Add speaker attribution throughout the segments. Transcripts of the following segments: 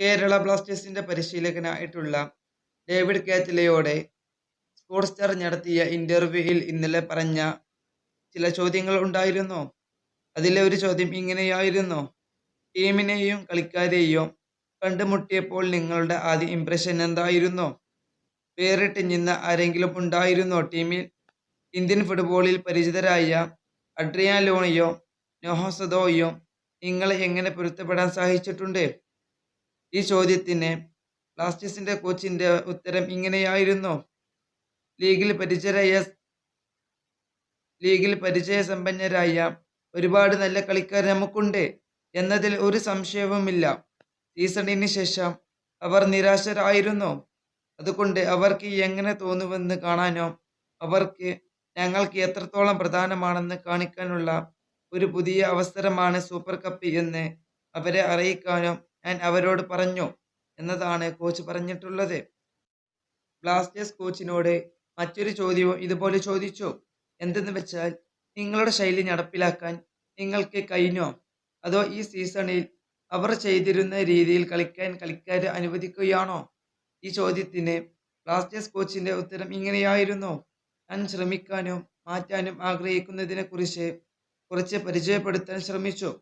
Speaker 1: കേരള ബ്ലാസ്റ്റേഴ്സിന്റെ പരിശീലകനായിട്ടുള്ള ഡേവിഡ് കാറ്റിലയോടെ സ്പോർട്സ് സ്റ്റാർ നടത്തിയ ഇന്റർവ്യൂവിൽ ഇന്നലെ പറഞ്ഞ ചില ചോദ്യങ്ങൾ ഉണ്ടായിരുന്നു. അതിലെ ഒരു ചോദ്യം ഇങ്ങനെയായിരുന്നു. ടീമിനെയും കളിക്കാരെയും കണ്ടുമുട്ടിയപ്പോൾ നിങ്ങളുടെ ആദ്യ ഇംപ്രഷൻ എന്തായിരുന്നു? വേറിട്ട് നിന്ന ആരെങ്കിലും ഉണ്ടായിരുന്നോ? ടീമിൽ ഇന്ത്യൻ ഫുട്ബോളിൽ പരിചിതരായ അഡ്രിയാൻ ലോണിയോ നോഹസദോയോ നിങ്ങളെ എങ്ങനെ പൊരുത്തപ്പെടാൻ സഹായിച്ചിട്ടുണ്ട് ഈ ചോദ്യത്തിന് ബ്ലാസ്റ്റേഴ്സിന്റെ കോച്ചിന്റെ ഉത്തരം ഇങ്ങനെയായിരുന്നു. ലീഗിൽ പരിചയ ലീഗിൽ പരിചയ സമ്പന്നരായ ഒരുപാട് നല്ല കളിക്കാർ നമുക്കുണ്ട് എന്നതിൽ ഒരു സംശയവുമില്ല. സീസണിന് ശേഷം അവർ നിരാശരായിരുന്നു. അതുകൊണ്ട് അവർക്ക് എങ്ങനെ തോന്നുമെന്ന് കാണാനോ അവർക്ക് ഞങ്ങൾക്ക് എത്രത്തോളം പ്രധാനമാണെന്ന് കാണിക്കാനുള്ള ഒരു പുതിയ അവസരമാണ് സൂപ്പർ കപ്പ് എന്ന് അവരെ അറിയിക്കാനും ഞാൻ അവരോട് പറഞ്ഞു എന്നതാണ് കോച്ച് പറഞ്ഞിട്ടുള്ളത്. ബ്ലാസ്റ്റേഴ്സ് കോച്ചിനോട് മറ്റൊരു ചോദ്യവും ഇതുപോലെ ചോദിച്ചു. എന്തെന്ന് വെച്ചാൽ നിങ്ങളുടെ ശൈലി നടപ്പിലാക്കാൻ നിങ്ങൾക്ക് കഴിഞ്ഞോ? അതോ ഈ സീസണിൽ അവർ ചെയ്തിരുന്ന രീതിയിൽ കളിക്കാൻ കളിക്കാരെ അനുവദിക്കുകയാണോ? ഈ ചോദ്യത്തിന് ബ്ലാസ്റ്റേഴ്സ് കോച്ചിന്റെ ഉത്തരം ഇങ്ങനെയായിരുന്നു. ഞാൻ ശ്രമിക്കാനും മാറ്റാനും ആഗ്രഹിക്കുന്നതിനെ കുറിച്ച് കുറച്ച് പരിചയപ്പെടുത്താൻ ശ്രമിച്ചു.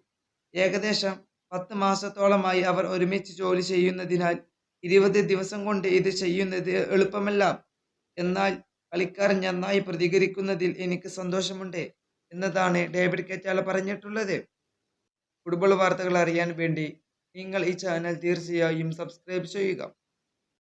Speaker 1: ഏകദേശം പത്ത് മാസത്തോളമായി അവർ ഒരുമിച്ച് ജോലി ചെയ്യുന്നതിനാൽ ഇരുപത് ദിവസം കൊണ്ട് ഇത് ചെയ്യുന്നത് എളുപ്പമല്ല. എന്നാൽ കളിക്കാരൻ നന്നായി പ്രതികരിക്കുന്നതിൽ എനിക്ക് സന്തോഷമുണ്ട് എന്നതാണ് ഡേവിഡ് കെറ്റാല പറഞ്ഞിട്ടുള്ളത്. ഫുട്ബോൾ വാർത്തകൾ അറിയാൻ വേണ്ടി നിങ്ങൾ ഈ ചാനൽ തീർച്ചയായും സബ്സ്ക്രൈബ് ചെയ്യുക.